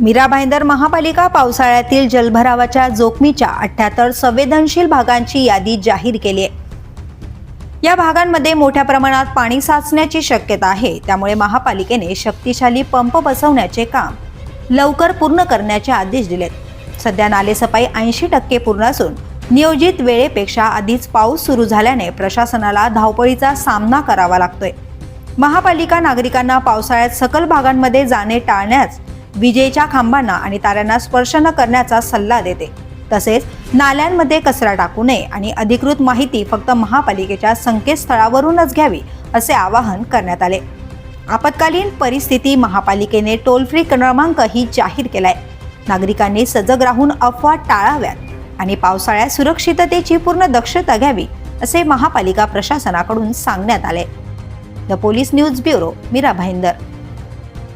मीरा भाईंदर महापालिका पावसाळ्यातील जलभरावाच्या जोखमीच्या अठ्ठ्याहत्तर संवेदनशील भागांची यादी जाहीर केली आहे. या भागांमध्ये मोठ्या प्रमाणात पाणी साचण्याची शक्यता आहे. त्यामुळे महापालिकेने शक्तिशाली पंप बसवण्याचे काम लवकर पूर्ण करण्याचे आदेश दिलेत. सध्या नालेसफाई ऐंशी टक्के पूर्ण असून नियोजित वेळेपेक्षा आधीच पाऊस सुरू झाल्याने प्रशासनाला धावपळीचा सामना करावा लागतोय. महापालिका नागरिकांना पावसाळ्यात सकल भागांमध्ये जाणे टाळण्यास विजेच्या खांबांना आणि ताऱ्यांना स्पर्श न करण्याचा सल्ला देते. तसेच नाल्यांमध्ये कचरा टाकू नये आणि अधिकृत माहिती फक्त महापालिकेच्या संकेतस्थळावरूनच घ्यावी असे आवाहन करण्यात आले. आपत्कालीन परिस्थिती महापालिकेने टोल फ्री क्रमांकही जाहीर केलाय. नागरिकांनी सजग राहून अफवा टाळाव्यात आणि पावसाळ्यात सुरक्षिततेची पूर्ण दक्षता घ्यावी असे महापालिका प्रशासनाकडून सांगण्यात आले. The police news bureau Mira Bhayandar.